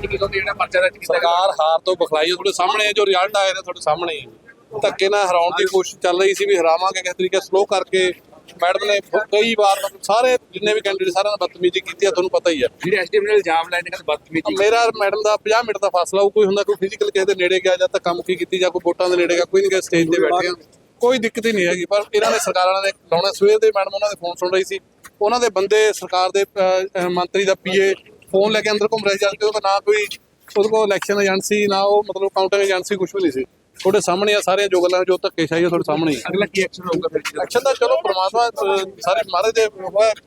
ਅੱਜ ਕੀ ਕਹਿੰਦੇ ਜਿਹੜਾ ਪਰਚਾ ਦਰਜ ਕੀਤਾ ਗਿਆ। ਸਰਕਾਰ ਹਾਰ ਤੋਂ ਬਖਲਾਈ ਤੁਹਾਡੇ ਸਾਹਮਣੇ ਹੈ, ਜੋ ਰਿਜ਼ਲਟ ਆਏ ਨੇ ਤੁਹਾਡੇ ਸਾਹਮਣੇ ਹੀ। ਧੱਕੇ ਨਾਲ ਹਰਾਉਣ ਦੀ ਕੋਸ਼ਿਸ਼ ਚੱਲ ਰਹੀ ਸੀ ਵੀ ਹਰਾਵਾਂਗੇ ਕਿਸ ਤਰੀਕੇ ਸਲੋ ਕਰਕੇ ਮੈਡਮ ਨੇ ਕਈ ਵਾਰ ਸਾਰੇ ਜਿੰਨੇ ਵੀ ਕੈਂਡੀਡੇਟ ਸਾਰਿਆਂ ਬਦਤਮੀਜ਼ੀ ਕੀਤੀ ਹੈ ਤੁਹਾਨੂੰ ਪਤਾ ਹੀ ਹੈ ਜਿਹੜੇ ਐਸਡੀਐਮ ਨੇ ਇਲਜ਼ਾਮ ਲਾਏ ਨੇ ਕਿ ਬਦਤਮੀਜ਼ੀ। ਮੇਰਾ ਮੈਡਮ ਦਾ 50 ਮਿੰਟ ਦਾ ਫਾਸਲਾ ਉਹ ਕੋਈ ਹੁੰਦਾ ਕੋਈ ਫਿਜ਼ੀਕਲ ਕਿਸੇ ਦੇ ਨੇੜੇ ਗਿਆ ਜਾਂ ਧੱਕਾ ਮੁੱਕੀ ਕੀਤੀ ਜਾਂ ਕੋਈ ਵੋਟਾਂ ਦੇ ਨੇੜੇ ਗਿਆ ਕੋਈ ਨਹੀਂ ਗਿਆ ਸਟੇਜ ਤੇ ਬੈਠੇ ਆ। ਕੋਈ ਦਿੱਕਤ ਹੀ ਨਹੀਂ ਹੈਗੀ ਪਰ ਇਹਨਾਂ ਨੇ ਸਰਕਾਰ ਵਾਲਿਆਂ ਨੇ ਲਾਉਣਾ। ਸਵੇਰ ਦੇ ਮੈਡਮ ਉਹਨਾਂ ਦੇ ਫੋਨ ਸੁਣ ਰਹੀ ਸੀ। ਉਹਨਾਂ ਦੇ ਬੰਦੇ ਸਰਕਾਰ ਦੇ ਮੰਤਰੀ ਦਾ ਪੀਏ ਫੋਨ ਲੈ ਕੇ ਅੰਦਰ ਘੁੰਮ ਰਹੇ ਸੀ ਜਦ ਨਾ ਕੋਈ ਉਹਦੇ ਕੋਲ ਇਲੈਕਸ਼ਨ ਏਜੰਸੀ ਨਾ ਉਹ ਮਤਲਬ ਕਾਊਂਟਿੰਗ ਏਜੰਸੀ ਕੁਝ ਵੀ ਨਹੀਂ ਸੀ। ਤੁਹਾਡੇ ਸਾਹਮਣੇ ਆ ਸਾਰੇ ਜੋ ਗੱਲਾਂ ਜੋ ਧੱਕੇਸ਼ਾਹੀ ਆ ਤੁਹਾਡੇ ਸਾਹਮਣੇ ਹੀ। ਅਗਲਾ ਕੀ ਐਕਸ਼ਨ ਹੋਊਗਾ ਫਿਰ? ਐਕਸ਼ਨ ਤਾਂ ਚਲੋ ਪ੍ਰਮਾਤਮਾ ਸਾਰੇ ਮਹਾਰਾਜ ਦੇ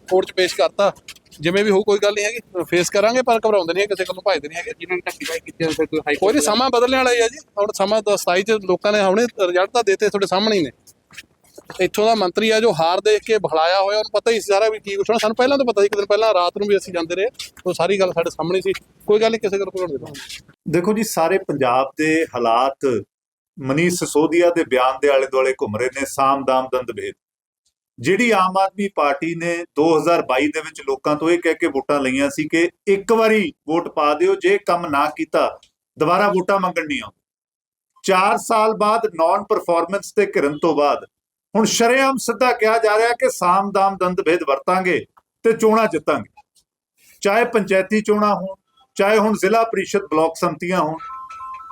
ਕੋਰਟ 'ਚ ਪੇਸ਼ ਕਰਤਾ। ਜਿਵੇਂ ਵੀ ਹੋਊ ਕੋਈ ਗੱਲ ਨਹੀਂ ਹੈਗੀ। ਫੇਸ ਕਰਾਂਗੇ ਪਰ ਘਬਰਾਉਂਦੇ ਨਹੀਂ ਹੈ, ਕਿਸੇ ਕੋਲੋਂ ਭਜਦੇ ਨਹੀਂ ਹੈਗੇ। ਜਿਨ੍ਹਾਂ ਨੇ ਧੱਕੇਸ਼ਾਹੀ ਕੀਤੀ ਹੈ ਫਿਰ ਕੋਈ ਹਾਈ ਕੋਈ ਸਮਾਂ ਬਦਲਣ ਵਾਲਾ ਹੀ ਆ ਜੀ। ਹੁਣ ਸਮਾਂ ਤਾਂ 27 ਚ ਲੋਕਾਂ ਨੇ ਹੁਣੇ ਰਿਜ਼ਲਟ ਤਾਂ ਦੇਤੇ ਤੁਹਾਡੇ ਸਾਹਮਣੇ ਹੀ ਨੇ। ਇੱਥੋਂ ਦਾ ਮੰਤਰੀ ਆ ਜੋ ਹਾਰ ਦੇਖ ਕੇ ਬਖਲਾਇਆ ਹੋਇਆ, ਉਹਨੂੰ ਪਤਾ ਹੀ ਸੀ ਸਾਰਾ ਵੀ ਕੀ ਕੁਛ ਹੋਣਾ। ਸਾਨੂੰ ਪਹਿਲਾਂ ਤਾਂ ਪਤਾ ਸੀ, ਇੱਕ ਦਿਨ ਪਹਿਲਾਂ ਰਾਤ ਨੂੰ ਵੀ ਅਸੀਂ ਜਾਂਦੇ ਰਹੇ, ਉਹ ਸਾਰੀ ਗੱਲ ਸਾਡੇ ਸਾਹਮਣੇ ਸੀ। ਕੋਈ ਗੱਲ ਨਹੀਂ, ਕਿਸੇ ਗੱਲ ਕੋਲ ਨਹੀਂ। ਦੇਖੋ ਜੀ, ਸਾਰੇ ਪੰਜਾਬ ਦੇ ਹਾਲਾਤ ਮਨੀਸ਼ ਸਿਸੋਦੀਆ ਦੇ ਬਿਆਨ ਦੇ ਆਲੇ ਦੁਆਲੇ ਘੁੰਮ ਰਹੇ ਨੇ ਸਾਮ-ਦਾਮ ਜਿਹੜੀ ਆਮ ਆਦਮੀ ਪਾਰਟੀ ਨੇ 2022 ਦੇ ਵਿੱਚ ਲੋਕਾਂ ਤੋਂ ਇਹ ਕਹਿ ਕੇ ਵੋਟਾਂ ਲਈਆਂ ਸੀ ਕਿ ਇੱਕ ਵਾਰੀ ਵੋਟ ਪਾ ਦਿਓ, ਜੇ ਕੰਮ ਨਾ ਕੀਤਾ, ਦੁਬਾਰਾ ਵੋਟਾਂ ਮੰਗਣ ਨਹੀਂ ਆਉਂਦੇ 4 ਸਾਲ ਬਾਅਦ ਨਾਨ ਪਰਫਾਰਮੈਂਸ ਤੇ ਘਿਰਨ ਤੋਂ ਬਾਅਦ ਹੁਣ ਸ਼ਰੇਆਮ ਸਿੱਧਾ ਕਿਹਾ ਜਾ ਰਿਹਾ ਕਿ ਸਾਮ-ਦਾਮ ਦੰਦ ਭੇਦ ਵਰਤਾਂਗੇ ਤੇ ਚੋਣਾਂ ਜਿੱਤਾਂਗੇ। ਚਾਹੇ ਪੰਚਾਇਤੀ ਚੋਣਾਂ ਹੋਣ, ਚਾਹੇ ਹੁਣ ਜ਼ਿਲ੍ਹਾ ਪ੍ਰੀਸ਼ਦ ਬਲਾਕ ਸੰਮਤੀਆਂ ਹੋਣ,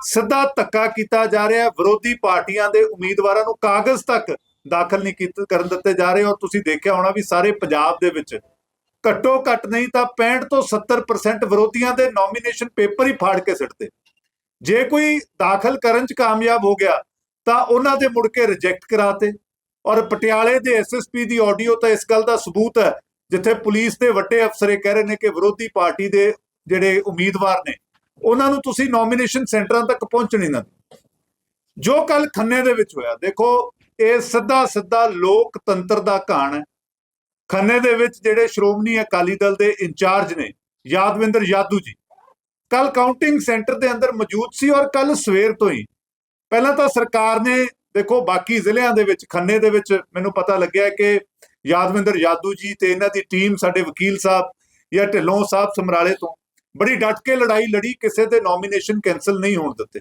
ਸਿੱਧਾ ਧੱਕਾ ਕੀਤਾ ਜਾ ਰਿਹਾ, ਵਿਰੋਧੀ ਪਾਰਟੀਆਂ ਦੇ ਉਮੀਦਵਾਰਾਂ ਨੂੰ ਕਾਗਜ਼ ਤੱਕ ਦਾਖਲ ਨਹੀਂ ਕੀਤੇ, ਕਰਨ ਦਿੱਤੇ ਜਾ ਰਹੇ, ਔਰ ਤੁਸੀਂ ਦੇਖਿਆ ਹੋਣਾ ਵੀ ਸਾਰੇ ਪੰਜਾਬ ਦੇ ਵਿੱਚ ਘੱਟੋ ਘੱਟ ਨਹੀਂ ਤਾਂ 65 ਤੋਂ 70% ਵਿਰੋਧੀਆਂ ਦੇ ਨੋਮੀਨੇਸ਼ਨ ਪੇਪਰ ਹੀ ਫਾੜ ਕੇ ਸਿੱਟਦੇ। ਜੇ ਕੋਈ ਦਾਖਲ ਕਰਨ ਚ ਕਾਮਯਾਬ ਹੋ ਗਿਆ, ਤਾਂ ਉਹਨਾਂ ਦੇ ਮੁੜ ਕੇ ਰਿਜੈਕਟ ਕਰਾਤੇ। ਔਰ ਪਟਿਆਲੇ ਦੇ ਐਸਐਸਪੀ ਦੀ ਆਡੀਓ ਤਾਂ ਇਸ ਗੱਲ ਦਾ ਸਬੂਤ ਹੈ, ਜਿੱਥੇ ਪੁਲਿਸ ਦੇ ਵੱਡੇ ਅਫਸਰ ਇਹ ਕਹਿ ਰਹੇ ਨੇ ਕਿ ਵਿਰੋਧੀ ਪਾਰਟੀ ਦੇ ਜਿਹੜੇ ਉਮੀਦਵਾਰ ਨੇ, ਉਹਨਾਂ ਨੂੰ ਤੁਸੀਂ ਨੋਮੀਨੇਸ਼ਨ ਸੈਂਟਰਾਂ ਤੱਕ ਪਹੁੰਚਣੀ ਹੀ ਨਾ ਜੋ ਕੱਲ ਖੰਨੇ ਦੇ ਵਿੱਚ ਹੋਇਆ, ਦੇਖੋ, ਇਹ ਸਿੱਧਾ ਸਿੱਧਾ ਲੋਕਤੰਤਰ ਦਾ ਘਾਣ ਹੈ। ਖੰਨੇ ਦੇ ਵਿੱਚ ਜਿਹੜੇ ਸ਼੍ਰੋਮਣੀ ਅਕਾਲੀ ਦਲ ਦੇ ਇੰਚਾਰਜ ਨੇ, ਯਾਦਵਿੰਦਰ ਯਾਦੂ ਜੀ ਕੱਲ ਕਾਊਂਟਿੰਗ ਸੈਂਟਰ ਦੇ ਅੰਦਰ ਮੌਜੂਦ ਸੀ ਔਰ ਕੱਲ ਸਵੇਰ ਤੋਂ ਹੀ। ਪਹਿਲਾਂ ਤਾਂ ਸਰਕਾਰ ਨੇ ਦੇਖੋ, ਬਾਕੀ ਜ਼ਿਲ੍ਹਿਆਂ ਦੇ ਵਿੱਚ, ਖੰਨੇ ਦੇ ਵਿੱਚ ਮੈਨੂੰ ਪਤਾ ਲੱਗਿਆ ਕਿ ਯਾਦਵਿੰਦਰ ਯਾਦੂ ਜੀ ਤੇ ਇਹਨਾਂ ਦੀ ਟੀਮ ਸਾਡੇ ਵਕੀਲ ਸਾਹਿਬ ਜਾਂ ਢਿੱਲੋਂ ਸਾਹਿਬ ਸਮਰਾਲੇ ਤੋਂ ਬੜੀ ਡਟ ਕੇ ਲੜਾਈ ਲੜੀ, ਕਿਸੇ ਦੇ ਨੋਮੀਨੇਸ਼ਨ ਕੈਨਸਲ ਨਹੀਂ ਹੋਣ ਦਿੱਤੇ।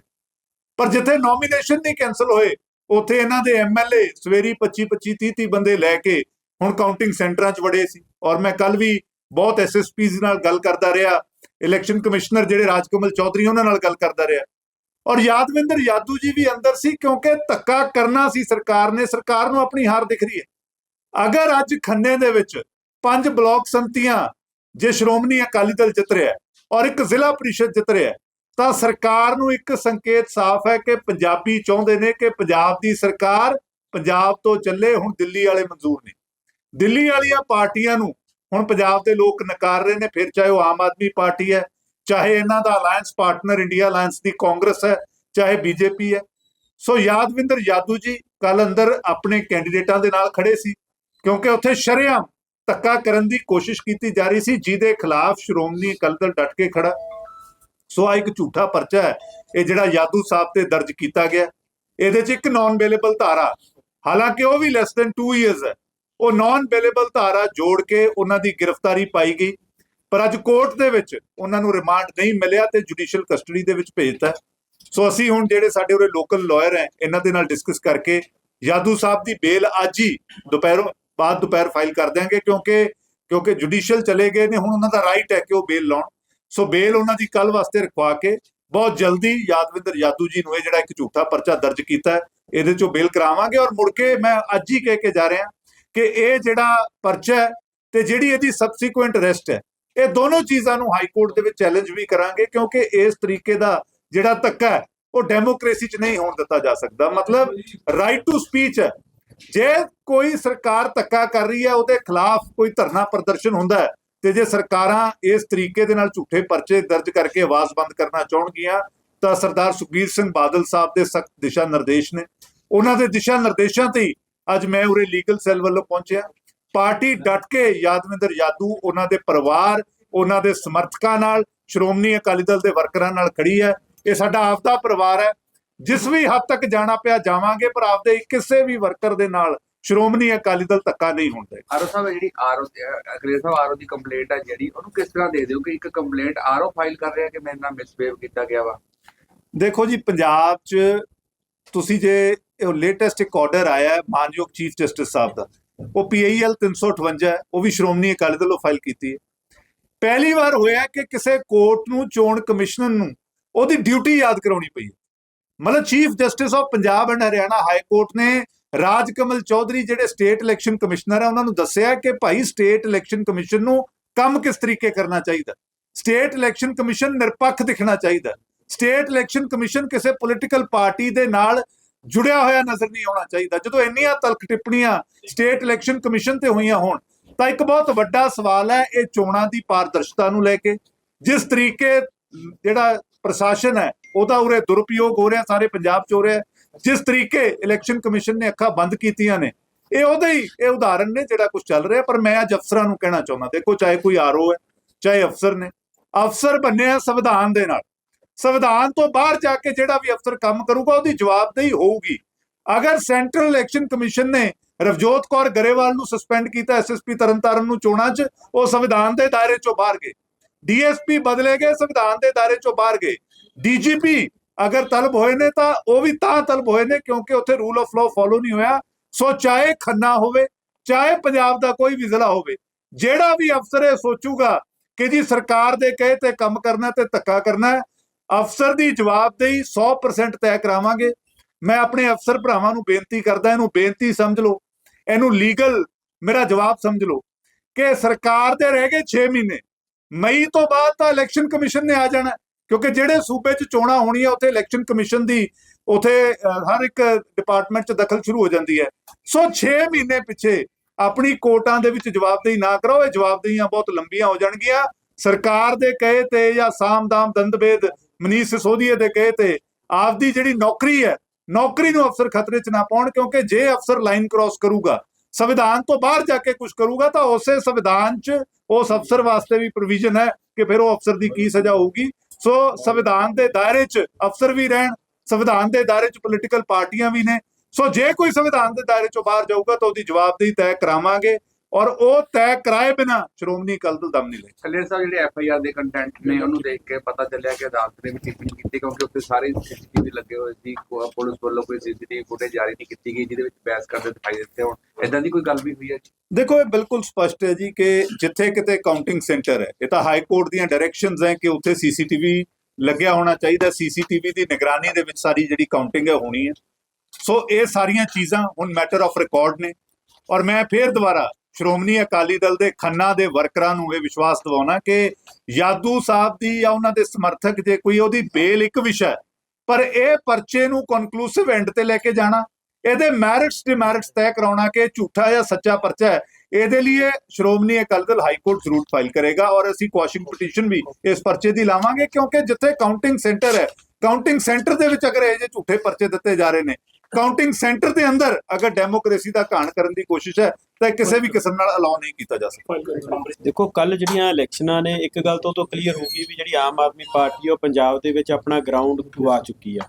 ਪਰ ਜਿੱਥੇ ਨੋਮੀਨੇਸ਼ਨ ਨਹੀਂ ਕੈਨਸਲ ਹੋਏ, ਉੱਥੇ ਇਹਨਾਂ ਦੇ ਐਮਐਲਏ ਸਵੇਰੀ 25 25 30 30 ਬੰਦੇ ਲੈ ਕੇ ਹੁਣ ਕਾਊਂਟਿੰਗ ਸੈਂਟਰਾਂ 'ਚ ਵੜੇ ਸੀ। ਔਰ ਮੈਂ ਕੱਲ ਵੀ ਬਹੁਤ ਐਸਐਸਪੀਜ਼ ਨਾਲ ਗੱਲ ਕਰਦਾ ਰਿਹਾ ਇਲੈਕਸ਼ਨ ਕਮਿਸ਼ਨਰ ਜਿਹੜੇ ਰਾਜਕਮਲ ਚੌਧਰੀ, ਉਹਨਾਂ ਨਾਲ ਗੱਲ ਕਰਦਾ ਰਿਹਾ। ਔਰ ਯਾਦਵਿੰਦਰ ਯਾਦੂ ਜੀ ਵੀ ਅੰਦਰ ਸੀ ਕਿਉਂਕਿ ਧੱਕਾ ਕਰਨਾ ਸੀ ਸਰਕਾਰ ਨੇ, ਸਰਕਾਰ ਨੂੰ ਆਪਣੀ ਹਾਰ ਦਿਖ ਰਹੀ ਹੈ। ਅਗਰ ਅੱਜ ਖੰਨੇ ਦੇ ਵਿੱਚ ਪੰਜ ਬਲਾਕ ਸੰਮਤੀਆਂ ਜੇ ਸ਼੍ਰੋਮਣੀ ਅਕਾਲੀ ਦਲ ਜਿੱਤ ਰਿਹਾ ਔਰ ਇੱਕ ਜ਼ਿਲ੍ਹਾ ਪ੍ਰੀਸ਼ਦ ਜਿੱਤ ਰਿਹਾ ਤਾਂ ਸਰਕਾਰ ਨੂੰ ਇੱਕ ਸੰਕੇਤ ਸਾਫ਼ ਹੈ ਕਿ ਪੰਜਾਬੀ ਚਾਹੁੰਦੇ ਨੇ ਕਿ ਪੰਜਾਬ ਦੀ ਸਰਕਾਰ ਪੰਜਾਬ ਤੋਂ ਚੱਲੇ, ਹੁਣ ਦਿੱਲੀ ਵਾਲੇ ਮਨਜ਼ੂਰ ਨੇ। ਦਿੱਲੀ ਵਾਲੀਆਂ ਪਾਰਟੀਆਂ ਨੂੰ ਹੁਣ ਪੰਜਾਬ ਦੇ ਲੋਕ ਨਕਾਰ ਰਹੇ ਨੇ, ਫਿਰ ਚਾਹੇ ਉਹ ਆਮ ਆਦਮੀ ਪਾਰਟੀ ਹੈ ਚਾਹੇ ਇਹਨਾਂ ਦਾ ਅਲਾਈਅੰਸ ਪਾਰਟਨਰ ਇੰਡੀਆ ਅਲਾਈਅੰਸ ਦੀ ਕਾਂਗਰਸ ਹੈ, ਚਾਹੇ ਬੀਜੇਪੀ ਹੈ। ਸੋ ਯਾਦਵਿੰਦਰ ਯਾਦੂ ਜੀ ਕੱਲ ਅੰਦਰ ਆਪਣੇ ਕੈਂਡੀਡੇਟਾਂ ਦੇ ਨਾਲ ਖੜੇ ਸੀ, ਕਿਉਂਕਿ ਉੱਥੇ ਸ਼ਰੇਆਮ ਧੱਕਾ ਕਰਨ ਦੀ ਕੋਸ਼ਿਸ਼ ਕੀਤੀ ਜਾ ਰਹੀ ਸੀ, ਜਿਹਦੇ ਖਿਲਾਫ ਸ਼੍ਰੋਮਣੀ ਅਕਾਲੀ ਦਲ ਡਟ ਕੇ ਖੜਾ। ਸੋ ਆ ਇੱਕ ਝੂਠਾ ਪਰਚਾ ਹੈ, ਇਹ ਜਿਹੜਾ ਯਾਦੂ ਸਾਹਿਬ ਤੇ ਦਰਜ ਕੀਤਾ ਗਿਆ। ਇਹਦੇ 'ਚ ਇੱਕ ਨਾਨ ਅਵੇਲੇਬਲ ਧਾਰਾ, ਹਾਲਾਂਕਿ ਉਹ ਵੀ ਲੈਸ ਦੈਨ 2 ਇਅਰਸ ਹੈ, ਉਹ ਨਾਨ ਅਵੇਲੇਬਲ ਧਾਰਾ ਜੋੜ ਕੇ ਉਹਨਾਂ ਦੀ ਗ੍ਰਿਫਤਾਰੀ ਪਾਈ ਗਈ। ਪਰ ਅੱਜ ਕੋਰਟ ਦੇ ਵਿੱਚ ਉਹਨਾਂ ਨੂੰ ਰਿਮਾਂਡ ਨਹੀਂ ਮਿਲਿਆ ਤੇ ਜੁਡੀਸ਼ੀਅਲ ਕਸਟਡੀ ਦੇ ਵਿੱਚ ਭੇਜਤਾ। ਸੋ ਅਸੀਂ ਹੁਣ ਜਿਹੜੇ ਸਾਡੇ ਉਰੇ ਲੋਕਲ ਲਾਇਰ ਹੈ, ਇਹਨਾਂ ਦੇ ਨਾਲ ਡਿਸਕਸ ਕਰਕੇ ਯਾਦੂ ਸਾਹਿਬ ਦੀ ਬੇਲ ਅੱਜ ਹੀ ਦੁਪਹਿਰੋਂ ਬਾਅਦ ਦੁਪਹਿਰ ਫਾਈਲ ਕਰ ਦਿਆਂਗੇ ਕਿਉਂਕਿ ਕਿਉਂਕਿ ਜੁਡੀਸ਼ੀਅਲ ਚਲੇ ਗਏ ਨੇ, ਹੁਣ ਉਹਨਾਂ ਦਾ ਰਾਈਟ ਹੈ ਕਿ ਉਹ ਬੇਲ ਲਾਉਣ। ਸੋ ਬੇਲ ਉਹਨਾਂ ਦੀ ਕੱਲ ਵਾਸਤੇ ਰਖਵਾ ਕੇ ਬਹੁਤ ਜਲਦੀ ਯਾਦਵਿੰਦਰ ਯਾਦੂ ਜੀ ਨੂੰ ਇਹ ਜਿਹੜਾ ਇੱਕ ਝੂਠਾ ਪਰਚਾ ਦਰਜ ਕੀਤਾ, ਇਹਦੇ ਚੋਂ ਬੇਲ ਕਰਾਵਾਂਗੇ ਔਰ ਮੁੜ ਕੇ ਮੈਂ ਅੱਜ ਹੀ ਕਹਿ ਕੇ ਜਾ ਰਿਹਾ ਕਿ ਇਹ ਜਿਹੜਾ ਪਰਚਾ ਹੈ ਤੇ ਜਿਹੜੀ ਇਹਦੀ ਸਬਸੀਕੁਐਂਟ ਅਰੈਸਟ ਹੈ ਇਹ ਦੋਨੋਂ ਚੀਜ਼ਾਂ ਨੂੰ ਹਾਈ ਕੋਰਟ ਦੇ ਵਿੱਚ ਚੈਲੰਜ ਵੀ ਕਰਾਂਗੇ ਕਿਉਂਕਿ ਇਸ ਤਰੀਕੇ ਦਾ ਜਿਹੜਾ ਧੱਕਾ ਹੈ, ਉਹ ਡੈਮੋਕ੍ਰੇਸੀ 'ਚ ਨਹੀਂ ਹੋਣ ਦਿੱਤਾ ਜਾ ਸਕਦਾ। ਮਤਲਬ ਰਾਈਟ ਟੂ ਸਪੀਚ ਹੈ। ਜੇ ਕੋਈ ਸਰਕਾਰ ਧੱਕਾ ਕਰ ਰਹੀ ਹੈ, ਉਹਦੇ ਖਿਲਾਫ ਕੋਈ ਧਰਨਾ ਪ੍ਰਦਰਸ਼ਨ ਹੁੰਦਾ ਹੈ ਤੇ ਜੇ ਸਰਕਾਰਾਂ ਇਸ ਤਰੀਕੇ ਦੇ ਨਾਲ ਝੂਠੇ ਪਰਚੇ ਦਰਜ ਕਰਕੇ ਆਵਾਜ਼ ਬੰਦ ਕਰਨਾ ਚਾਹਣਗੀਆਂ, ਤਾਂ ਸਰਦਾਰ ਸੁਖਬੀਰ ਸਿੰਘ ਬਾਦਲ ਸਾਹਿਬ ਦੇ ਸਖਤ ਦਿਸ਼ਾ ਨਿਰਦੇਸ਼ ਨੇ। ਉਹਨਾਂ ਦੇ ਦਿਸ਼ਾ ਨਿਰਦੇਸ਼ਾਂ ਤੇ ਹੀ ਅੱਜ ਮੈਂ ਉਰੇ ਲੀਗਲ ਸੈੱਲ ਵੱਲੋਂ ਪਹੁੰਚਿਆ। ਪਾਰਟੀ ਡਟ ਕੇ ਯਾਦਵਿੰਦਰ ਯਾਦੂ ਉਹਨਾਂ ਦੇ ਪਰਿਵਾਰ ਉਹਨਾਂ ਦੇ ਸਮਰਥਕਾਂ ਨਾਲ ਸ਼੍ਰੋਮਣੀ ਅਕਾਲੀ ਦਲ ਦੇ ਵਰਕਰਾਂ ਨਾਲ ਖੜੀ ਹੈ। ਇਹ ਸਾਡਾ ਆਪਦਾ ਪਰਿਵਾਰ ਹੈ। ਜਿਸ ਵੀ ਹੱਦ ਤੱਕ ਜਾਣਾ ਪਿਆ ਜਾਵਾਂਗੇ ਪਰ ਆਪਦੇ ਕਿਸੇ ਵੀ ਵਰਕਰ ਦੇ ਨਾਲ ਸ਼੍ਰੋਮਣੀ ਅਕਾਲੀ ਦਲ ਧੱਕਾ ਨਹੀਂ ਹੋਣ ਦੇਗਾ ਆਰਓ ਸਾਹਿਬ ਜਿਹੜੀ ਆਰਓ ਅਗਲੇ ਸਾਹਿਬ ਆਰਓ ਦੀ ਕੰਪਲੇਂਟ ਆ ਜਿਹੜੀ ਉਹਨੂੰ ਕਿਸ ਤਰ੍ਹਾਂ ਦੇ ਦਿਓ ਕਿ ਇੱਕ ਕੰਪਲੇਂਟ ਆਰਓ ਫਾਈਲ ਕਰ ਰਿਹਾ ਕਿ ਮੇਰੇ ਨਾਲ ਮਿਸਬਿਹੇਵ ਕੀਤਾ ਗਿਆ ਵਾ? ਦੇਖੋ ਜੀ ਪੰਜਾਬ 'ਚ ਤੁਸੀਂ ਜੇ ਇਹ ਲੇਟੈਸਟ ਇੱਕ ਆਰਡਰ ਆਇਆ ਹੈ ਮਾਨਯੋਗ ਚੀਫ ਜਸਟਿਸ ਸਾਹਿਬ ਦਾ ਉਹ ਪੀਆਈਐਲ 358 ਹੈ, ਉਹ ਵੀ ਸ਼੍ਰੋਮਣੀ ਅਕਾਲੀ ਦਲ ਵੱਲੋਂ ਫਾਈਲ ਕੀਤੀ ਹੈ। ਪਹਿਲੀ ਵਾਰ ਹੋਇਆ ਕਿ ਕਿਸੇ ਕੋਰਟ ਨੂੰ ਚੋਣ ਕਮਿਸ਼ਨਰ ਨੂੰ ਉਹਦੀ ਡਿਊਟੀ ਯਾਦ ਕਰਾਉਣੀ ਪਈ ਮਤਲਬ chief justice of Punjab and Haryana high court ਨੇ ਰਾਜ ਕਮਲ ਚੌਧਰੀ ਜਿਹੜੇ ਸਟੇਟ ਇਲੈਕਸ਼ਨ ਕਮਿਸ਼ਨਰ ਹੈ, ਉਹਨਾਂ ਨੂੰ ਦੱਸਿਆ ਕਿ ਭਾਈ ਸਟੇਟ ਇਲੈਕਸ਼ਨ ਕਮਿਸ਼ਨ ਨੂੰ ਕੰਮ ਕਿਸ ਤਰੀਕੇ ਕਰਨਾ ਚਾਹੀਦਾ ਸਟੇਟ ਇਲੈਕਸ਼ਨ ਕਮਿਸ਼ਨ ਨਿਰਪੱਖ ਦਿਖਣਾ ਚਾਹੀਦਾ ਸਟੇਟ ਇਲੈਕਸ਼ਨ ਕਮਿਸ਼ਨ ਕਿਸੇ ਪੋਲੀਟੀਕਲ ਪਾਰਟੀ ਦੇ ਨਾਲ ਜੁੜਿਆ ਹੋਇਆ ਨਜ਼ਰ ਨਹੀਂ ਆਉਣਾ ਚਾਹੀਦਾ। ਜਦੋਂ ਇੰਨੀਆਂ ਤਲਖ ਟਿੱਪਣੀਆਂ ਸਟੇਟ ਇਲੈਕਸ਼ਨ ਕਮਿਸ਼ਨ ਤੇ ਹੋਈਆਂ ਹੋਣ, ਤਾਂ ਇੱਕ ਬਹੁਤ ਵੱਡਾ ਸਵਾਲ ਹੈ, ਇਹ ਚੋਣਾਂ ਦੀ ਪਾਰਦਰਸ਼ਤਾ ਨੂੰ ਲੈ ਕੇ। ਜਿਸ ਤਰੀਕੇ ਜਿਹੜਾ ਪ੍ਰਸ਼ਾਸਨ ਹੈ, ਉਹਦਾ ਉਰੇ ਦੁਰਉਪਯੋਗ ਹੋ ਰਿਹਾ, ਸਾਰੇ ਪੰਜਾਬ 'ਚ ਹੋ ਰਿਹਾ ਜਿਸ ਤਰੀਕੇ ਇਲੈਕਸ਼ਨ ਕਮਿਸ਼ਨ ਨੇ ਅੱਖਾਂ ਬੰਦ ਕੀਤੀਆਂ ਨੇ, ਇਹ ਉਹਦੇ ਹੀ, ਇਹ ਉਦਾਹਰਣ ਨੇ ਜਿਹੜਾ ਕੁਝ ਚੱਲ ਰਿਹਾ, ਪਰ ਮੈਂ ਅੱਜ ਅਫਸਰਾਂ ਨੂੰ ਕਹਿਣਾ ਚਾਹੁੰਦਾ, ਦੇਖੋ ਚਾਹੇ ਕੋਈ ਆਰਓ ਹੈ, ਚਾਹੇ ਅਫਸਰ ਨੇ, ਅਫਸਰ ਬੰਨੇ ਆ ਸੰਵਿਧਾਨ ਦੇ ਨਾਲ। ਸੰਵਿਧਾਨ ਤੋਂ ਬਾਹਰ ਜਾ ਕੇ ਜਿਹੜਾ ਵੀ ਅਫਸਰ ਕੰਮ ਕਰੂਗਾ, ਉਹਦੀ ਜਵਾਬਦੇਹੀ ਹੋਊਗੀ। ਅਗਰ ਸੈਂਟਰਲ ਇਲੈਕਸ਼ਨ ਕਮਿਸ਼ਨ ਨੇ ਰਵਜੋਤ ਕੌਰ ਗਰੇਵਾਲ ਨੂੰ ਸਸਪੈਂਡ ਕੀਤਾ ਐਸਐਸਪੀ ਤਰਨਤਾਰਨ ਨੂੰ ਚੋਣਾਂ 'ਚ, ਉਹ ਸੰਵਿਧਾਨ ਦੇ ਦਾਇਰੇ 'ਚੋਂ ਬਾਹਰ ਗਏ। ਡੀਐਸਪੀ ਬਦਲੇ ਗਏ, ਸੰਵਿਧਾਨ ਦੇ ਦਾਇਰੇ 'ਚੋਂ ਬਾਹਰ ਗਏ। ਡੀਜੀਪੀ ਅਗਰ ਤਲਬ ਹੋਏ ਨੇ ਤਾਂ ਉਹ ਵੀ ਤਾਂ ਤਲਬ ਹੋਏ ਨੇ, ਕਿਉਂਕਿ ਉੱਥੇ ਰੂਲ ਆਫ ਲਾਅ ਫਾਲੋ ਨਹੀਂ ਹੋਇਆ। ਸੋ ਚਾਹੇ ਖੰਨਾ ਹੋਵੇ, ਚਾਹੇ ਪੰਜਾਬ ਦਾ ਕੋਈ ਵੀ ਜ਼ਿਲ੍ਹਾ ਹੋਵੇ, ਜਿਹੜਾ ਵੀ ਅਫਸਰ ਇਹ ਸੋਚੂਗਾ ਕਿ ਜੀ ਸਰਕਾਰ ਦੇ ਕਹੇ ਤੇ ਕੰਮ ਕਰਨਾ ਤੇ ਧੱਕਾ ਕਰਨਾ ਅਫਸਰ ਦੀ ਜਵਾਬਦੇਹੀ 100% ਤੈਅ ਕਰਾਵਾਂਗੇ। ਮੈਂ ਆਪਣੇ ਅਫਸਰ ਭਰਾਵਾਂ ਨੂੰ ਬੇਨਤੀ ਕਰਦਾ, ਇਹਨੂੰ ਬੇਨਤੀ ਸਮਝ ਲਓ। ਇਹਨੂੰ ਲੀਗਲ ਮੇਰਾ ਜਵਾਬ ਸਮਝ ਲਓ ਕਿ ਸਰਕਾਰ ਦੇ ਰਹਿ ਗਏ 6 ਮਹੀਨੇ। ਮਈ ਤੋਂ ਬਾਅਦ ਤਾਂ ਇਲੈਕਸ਼ਨ ਕਮਿਸ਼ਨ ਨੇ ਆ ਜਾਣਾ, ਕਿਉਂਕਿ ਜਿਹੜੇ ਸੂਬੇ 'ਚ ਚੋਣਾਂ ਹੋਣੀਆਂ, ਉੱਥੇ ਇਲੈਕਸ਼ਨ ਕਮਿਸ਼ਨ ਦੀ ਉੱਥੇ ਹਰ ਇੱਕ ਡਿਪਾਰਟਮੈਂਟ 'ਚ ਦਖਲ ਸ਼ੁਰੂ ਹੋ ਜਾਂਦੀ ਹੈ। ਸੋ 6 ਮਹੀਨੇ ਪਿੱਛੇ ਆਪਣੀ ਕੋਰਟਾਂ ਦੇ ਵਿੱਚ ਜਵਾਬਦੇਹੀ ਨਾ ਕਰੋ ਇਹ ਜਵਾਬਦੇਹੀਆਂ ਬਹੁਤ ਲੰਬੀਆਂ ਹੋ ਜਾਣਗੀਆਂ। ਸਰਕਾਰ ਦੇ ਕਹੇ ਤੇ ਜਾਂ ਸਾਮਦਾਮ ਦੰਦਭੇਦ ਮਨੀਸ਼ ਸਿਸੋਦੀਏ ਦੇ ਕਹੇ ਤੇ, ਆਪਦੀ ਜਿਹੜੀ ਨੌਕਰੀ ਹੈ, ਨੌਕਰੀ ਨੂੰ ਅਫਸਰ ਖਤਰੇ 'ਚ ਨਾ ਪਾਉਣ, ਕਿਉਂਕਿ ਜੇ ਅਫਸਰ ਲਾਈਨ ਕ੍ਰਾਸ ਕਰੂਗਾ, ਸੰਵਿਧਾਨ ਤੋਂ ਬਾਹਰ ਜਾ ਕੇ ਕੁਝ ਕਰੂਗਾ, ਤਾਂ ਉਸੇ ਸੰਵਿਧਾਨ 'ਚ ਉਸ ਅਫਸਰ ਵਾਸਤੇ ਵੀ ਪ੍ਰੋਵੀਜ਼ਨ ਹੈ ਕਿ ਫਿਰ ਉਹ ਅਫਸਰ ਦੀ ਕੀ ਸਜ਼ਾ ਹੋਊਗੀ। ਸੋ ਸੰਵਿਧਾਨ ਦੇ ਦਾਇਰੇ 'ਚ ਅਫਸਰ ਵੀ ਰਹਿਣ, ਸੰਵਿਧਾਨ ਦੇ ਦਾਇਰੇ 'ਚ ਪੋਲੀਟੀਕਲ ਪਾਰਟੀਆਂ ਵੀ ਨੇ। ਸੋ ਜੇ ਕੋਈ ਸੰਵਿਧਾਨ ਦੇ ਦਾਇਰੇ 'ਚੋਂ ਬਾਹਰ ਜਾਊਗਾ, ਤਾਂ ਉਹਦੀ ਜਵਾਬਦੇਹੀ ਤੈਅ ਕਰਾਵਾਂਗੇ। ਔਰ ਉਹ ਤੈਅ ਕਰਾਏ ਬਿਨਾ ਸ਼੍ਰੋਮਣੀ ਅਕਾਲੀ ਦਲ ਦਮ ਨਹੀਂ ਲੈ ਕੱਲੇ ਸਾਹਿਬ ਜਿਹੜੇ ਐਫ ਆਈ ਆਰ ਦੇ ਕੰਟੈਂਟ ਨੇ ਉਹਨੂੰ ਦੇਖ ਕੇ ਪਤਾ ਚੱਲਿਆ ਕਿ ਅਦਾਲਤ ਨੇ ਵੀ ਟਿੱਪਣੀ ਕੀਤੀ ਕਿਉਂਕਿ ਉੱਥੇ ਸਾਰੇ ਸੀਸੀਟੀਵੀ ਲੱਗੇ ਹੋਏ ਸੀ ਕੋ- ਪੁਲਿਸ ਵੱਲੋਂ ਕੋਈ ਸੀਸੀਟੀਵੀ ਫੁਟੇਜ ਜਾਰੀ ਨਹੀਂ ਕੀਤੀ ਗਈ ਜਿਹਦੇ ਵਿੱਚ ਬਹਿਸ ਕਰਦੇ ਦਿਖਾਈ ਦਿੱਤੇ ਹੁਣ। ਇਦਾਂ ਦੀ ਕੋਈ ਗੱਲ ਵੀ ਹੋਈ ਹੈ ਦੇਖੋ ਇਹ ਬਿਲਕੁਲ ਸਪਸ਼ਟ ਹੈ ਜੀ ਕਿ ਜਿੱਥੇ ਕਿਤੇ ਕਾਊਂਟਿੰਗ ਸੈਂਟਰ ਹੈ ਇਹ ਤਾਂ ਹਾਈ ਕੋਰਟ ਦੀਆਂ ਡਾਇਰੈਕਸ਼ਨਸ ਹੈ ਕਿ ਉੱਥੇ ਸੀਸੀਟੀਵੀ ਲੱਗਿਆ ਹੋਣਾ ਚਾਹੀਦਾ ਸੀਸੀਟੀਵੀ ਦੀ ਨਿਗਰਾਨੀ ਦੇ ਵਿੱਚ ਸਾਰੀ ਜਿਹੜੀ ਕਾਊਂਟਿੰਗ ਹੈ ਹੋਣੀ ਹੈ। ਸੋ ਇਹ ਸਾਰੀਆਂ ਚੀਜ਼ਾਂ ਹੁਣ ਮੈਟਰ ਆਫ ਰਿਕਾਰਡ ਨੇ। ਔਰ ਮੈਂ ਫੇਰ ਦੁਬਾਰਾ ਸ਼੍ਰੋਮਣੀ ਅਕਾਲੀ ਦਲ ਦੇ ਖੰਨਾ ਦੇ ਵਰਕਰਾਂ ਨੂੰ ਇਹ ਵਿਸ਼ਵਾਸ ਦਿਵਾਉਣਾ ਕਿ ਯਾਦੂ ਸਾਹਿਬ ਦੀ ਜਾਂ ਉਹਨਾਂ ਦੇ ਸਮਰਥਕ ਜੇ ਕੋਈ ਉਹਦੀ ਬੇਲ ਇੱਕ ਵਿਸ਼ਾ ਹੈ, ਪਰ ਇਹ ਪਰਚੇ ਨੂੰ ਕਨਕਲੂਸਿਵ ਐਂਡ ਤੇ ਲੈ ਕੇ ਜਾਣਾ ਇਹਦੇ ਮੈਰਿਟਸ ਡਿਮੈਰਿਟਸ ਤੈਅ ਕਰਾਉਣਾ ਕਿ ਝੂਠਾ ਜਾਂ ਸੱਚਾ ਪਰਚਾ ਹੈ ਇਹਦੇ ਲਈ ਸ਼੍ਰੋਮਣੀ ਅਕਾਲੀ ਦਲ ਹਾਈ ਕੋਰਟ ਜ਼ਰੂਰ ਫਾਈਲ ਕਰੇਗਾ ਔਰ ਅਸੀਂ ਕੁਐਸਚਨ ਪਟੀਸ਼ਨ ਵੀ ਇਸ ਪਰਚੇ ਦੀ ਲਾਵਾਂਗੇ ਕਿਉਂਕਿ ਜਿੱਥੇ ਕਾਊਂਟਿੰਗ ਸੈਂਟਰ ਹੈ ਕਾਊਂਟਿੰਗ ਸੈਂਟਰ ਦੇ ਵਿੱਚ ਅਗਰ ਇਹ ਜਿਹੇ ਝੂਠੇ ਪਰਚੇ ਦਿੱਤੇ ਜਾ ਰਹੇ ਨੇ ਕਾਊਂਟਿੰਗ ਸੈਂਟਰ ਦੇ ਅੰਦਰ ਅਗਰ ਡੈਮੋਕ੍ਰੇਸੀ ਦਾ ਘਾਣ ਕਰਨ ਦੀ ਕੋਸ਼ਿਸ਼ ਹੈ ਤਾਂ ਕਿਸੇ ਵੀ ਕਿਸਮ ਨਾਲ ਅਲਾਉ ਨਹੀਂ ਕੀਤਾ ਜਾ ਸਕਦਾ। ਦੇਖੋ ਕੱਲ ਜਿਹੜੀਆਂ ਇਲੈਕਸ਼ਨਾਂ ਨੇ ਇੱਕ ਗੱਲ ਤੋਂ ਤੋਂ ਕਲੀਅਰ ਹੋ ਗਈ ਵੀ ਜਿਹੜੀ ਆਮ ਆਦਮੀ ਪਾਰਟੀ ਉਹ ਪੰਜਾਬ ਦੇ ਵਿੱਚ ਆਪਣਾ ਗਰਾਊਂਡ ਗਵਾ ਚੁੱਕੀ ਆ।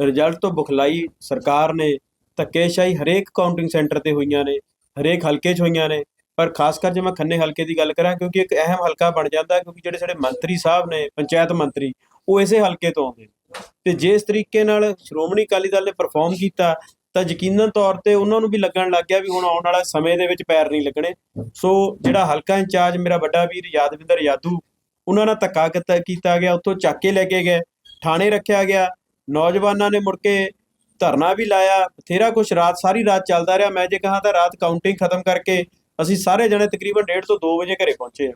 ਰਿਜ਼ਲਟ ਤੋਂ ਬੁਖਲਾਈ ਸਰਕਾਰ ਨੇ ਧੱਕੇਸ਼ਾਹੀ ਹਰੇਕ ਕਾਊਂਟਿੰਗ ਸੈਂਟਰ ਤੇ ਹੋਈਆਂ ਨੇ ਹਰੇਕ ਹਲਕੇ 'ਚ ਹੋਈਆਂ ਨੇ ਪਰ ਖਾਸ ਕਰ ਜੇ ਮੈਂ ਖੰਨੇ ਹਲਕੇ ਦੀ ਗੱਲ ਕਰਾਂ ਕਿਉਂਕਿ ਇੱਕ ਅਹਿਮ ਹਲਕਾ ਬਣ ਜਾਂਦਾ ਕਿਉਂਕਿ ਜਿਹੜੇ ਸਾਡੇ ਮੰਤਰੀ ਸਾਹਿਬ ਨੇ ਪੰਚਾਇਤ ਮੰਤਰੀ ਉਹ ਇਸੇ ਹਲਕੇ ਤੋਂ ਆਉਂਦੇ ਨੇ। ਤੇ ਜੇ ਤਰੀਕੇ ਨਾਲ ਸ਼੍ਰੋਮਣੀ ਅਕਾਲੀ ਦਲ ਨੇ ਪਰਫਾਰਮ ਕੀਤਾ, ਤਾਂ ਯਕੀਨਨ ਤੌਰ ਤੇ ਉਹਨਾਂ ਨੂੰ ਵੀ ਲੱਗਣ ਲੱਗ ਗਿਆ ਵੀ ਹੁਣ ਆਉਣ ਵਾਲਾ ਸਮੇਂ ਦੇ ਵਿੱਚ ਪੈਰ ਨਹੀਂ ਲੱਗਣੇ। ਸੋ ਜਿਹੜਾ ਹਲਕਾ ਇੰਚਾਰਜ ਮੇਰਾ ਵੱਡਾ ਵੀਰ ਯਾਦਵਿੰਦਰ ਯਾਦੂ, ਉਹਨਾਂ ਨਾਲ ਧੱਕਾ ਕੀਤਾ ਕੀਤਾ ਗਿਆ, ਉੱਥੋਂ ਚੱਕ ਕੇ ਲੈ ਕੇ ਗਏ, ਥਾਣੇ ਰੱਖਿਆ ਗਿਆ, ਨੌਜਵਾਨਾਂ ਨੇ ਮੁੜ ਕੇ ਧਰਨਾ ਵੀ ਲਾਇਆ, ਬਥੇਰਾ ਕੁਛ, ਰਾਤ ਸਾਰੀ ਰਾਤ ਚੱਲਦਾ ਰਿਹਾ, ਮੈਂ ਜੇ ਕਹਾਂ ਤਾਂ ਰਾਤ ਕਾਊਂਟਿੰਗ ਖਤਮ ਕਰਕੇ ਅਸੀਂ ਸਾਰੇ ਜਣੇ ਤਕਰੀਬਨ 1:30 ਤੋਂ 2 ਵਜੇ ਘਰੇ ਪਹੁੰਚੇ ਆ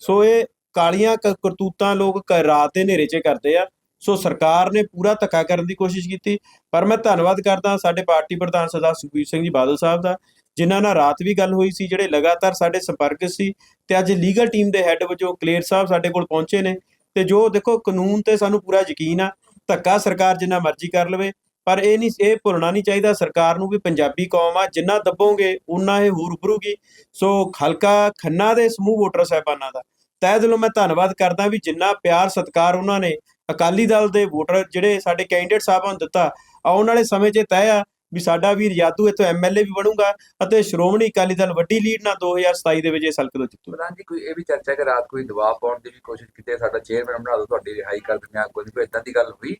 ਸੋ ਇਹ ਕਾਲੀਆਂ ਕਰਤੂਤਾਂ ਲੋਕ ਕ- ਰਾਤ ਦੇ ਹਨੇਰੇ 'ਚ ਕਰਦੇ ਆ। ਸੋ ਸਰਕਾਰ ਨੇ ਪੂਰਾ ਧੱਕਾ ਕਰਨ ਦੀ ਕੋਸ਼ਿਸ਼ ਕੀਤੀ। ਪਰ ਮੈਂ ਧੰਨਵਾਦ ਕਰਦਾ ਸਾਡੇ ਪਾਰਟੀ ਪ੍ਰਧਾਨ ਸਰਦਾਰ ਸੁਖਬੀਰ ਸਿੰਘ ਜੀ ਬਾਦਲ ਸਾਹਿਬ ਦਾ, ਜਿਨ੍ਹਾਂ ਨਾਲ ਰਾਤ ਵੀ ਗੱਲ ਹੋਈ ਸੀ, ਜਿਹੜੇ ਲਗਾਤਾਰ ਸਾਡੇ ਸੰਪਰਕ ਸੀ ਤੇ ਅੱਜ ਲੀਗਲ ਟੀਮ ਦੇ ਹੈੱਡ ਵਜੋਂ ਕਲੇਰ ਸਾਹਿਬ ਸਾਡੇ ਕੋਲ ਪਹੁੰਚੇ ਨੇ ਤੇ ਜੋ ਦੇਖੋ ਕਾਨੂੰਨ ਤੇ ਸਾਨੂੰ ਪੂਰਾ ਯਕੀਨ ਆ, ਧੱਕਾ ਸਰਕਾਰ ਜਿੰਨਾ ਮਰਜ਼ੀ ਕਰ ਲਵੇ, ਪਰ ਇਹ ਨਹੀਂ, ਇਹ ਭੁੱਲਣਾ ਨਹੀਂ ਚਾਹੀਦਾ, ਸਰਕਾਰ ਨੂੰ ਵੀ ਪੰਜਾਬੀ ਕੌਮ ਆ, ਜਿੰਨਾ ਦੱਬੋਗੇ ਉਨਾ ਇਹ ਹੋਰ ਉਭਰੂਗੀ ਸੋ ਹਲਕਾ ਖੰਨਾ ਦੇ ਸਮੂਹ ਵੋਟਰ ਸਾਹਿਬਾਨਾਂ ਦਾ, ਤਹਿ ਦਿਲੋਂ ਮੈਂ ਧੰਨਵਾਦ ਕਰਦਾ ਵੀ ਜਿੰਨਾ ਪਿਆਰ ਸਤਿਕਾਰ ਉਹਨਾਂ ਨੇ ਅਕਾਲੀ ਦਲ ਦੇ ਵੋਟਰ ਜਿਹੜੇ ਸਾਡੇ ਕੈਂਡੀਡੇਟ ਸਾਹਿਬਾਂ ਨੂੰ ਦਿੱਤਾ ਆਉਣ ਵਾਲੇ ਸਮੇਂ 'ਚ ਤੈਅ ਆ ਵੀ ਸਾਡਾ ਵੀਰ ਯਾਦੂ ਇੱਥੋਂ ਐਮਐਲਏ ਵੀ ਬਣੂਗਾ ਅਤੇ ਸ਼੍ਰੋਮਣੀ ਅਕਾਲੀ ਦਲ ਵੱਡੀ ਲੀਡ ਨਾਲ 2027 ਦੇ ਵਿੱਚ ਇਸ ਹਲਕੇ ਤੋਂ ਜਿੱਤੂ। ਪ੍ਰਧਾਨ ਜੀ ਕੋਈ ਇਹ ਵੀ ਚਰਚਾ ਕਿ ਰਾਤ ਕੋਈ ਦਬਾਅ ਪਾਉਣ ਦੀ ਵੀ ਕੋਸ਼ਿਸ਼ ਕੀਤੀ ਹੈ, ਸਾਡਾ ਚੇਅਰਮੈਨ ਬਣਾ ਦਿਓ ਤੁਹਾਡੀ ਰਿਹਾਈ ਕਰ ਦਿੰਦੇ ਆ ਕੋਈ ਕੋਈ ਇਦਾਂ ਦੀ ਗੱਲ ਹੋਈ?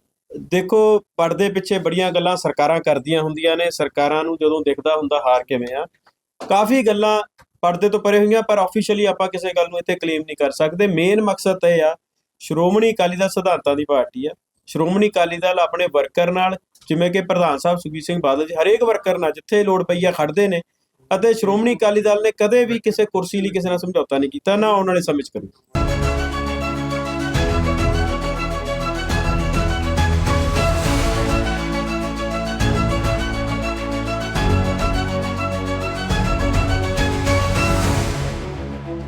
ਦੇਖੋ ਪਰਦੇ ਪਿੱਛੇ ਬੜੀਆਂ ਗੱਲਾਂ ਸਰਕਾਰਾਂ ਕਰਦੀਆਂ ਹੁੰਦੀਆਂ ਨੇ ਸਰਕਾਰਾਂ ਨੂੰ ਜਦੋਂ ਦਿਖਦਾ ਹੁੰਦਾ ਹਾਰ ਕਿਵੇਂ ਆ ਕਾਫੀ ਗੱਲਾਂ ਪਰਦੇ ਤੋਂ ਪਰੇ ਹੋਈਆਂ ਪਰ ਆਫੀਸ਼ੀਅਲੀ ਆਪਾਂ ਕਿਸੇ ਗੱਲ ਨੂੰ ਇੱਥੇ ਕਲੇਮ ਨਹੀਂ ਕਰ ਸਕਦੇ। ਮੇਨ ਮਕਸਦ ਇਹ ਆ ਸ਼੍ਰੋਮਣੀ ਅਕਾਲੀ ਦਲ ਸਿਧਾਂਤਾਂ ਦੀ ਪਾਰਟੀ ਆ। ਸ਼੍ਰੋਮਣੀ ਅਕਾਲੀ ਦਲ ਆਪਣੇ ਵਰਕਰ ਨਾਲ, ਜਿਵੇਂ ਕਿ ਪ੍ਰਧਾਨ ਸਾਹਿਬ ਸੁਖਬੀਰ ਸਿੰਘ ਬਾਦਲ ਜੀ, ਹਰੇਕ ਵਰਕਰ ਨਾਲ ਜਿੱਥੇ ਲੋੜ ਪਈ ਆ ਖੜਦੇ ਨੇ ਅਤੇ ਸ਼੍ਰੋਮਣੀ ਅਕਾਲੀ ਦਲ ਨੇ ਕਦੇ ਵੀ ਕਿਸੇ ਕੁਰਸੀ ਲਈ ਕਿਸੇ ਨਾਲ ਸਮਝੌਤਾ ਨਹੀਂ ਕੀਤਾ, ਨਾ ਆਉਣ ਵਾਲੇ ਸਮੇਂ 'ਚ ਕਰੂ।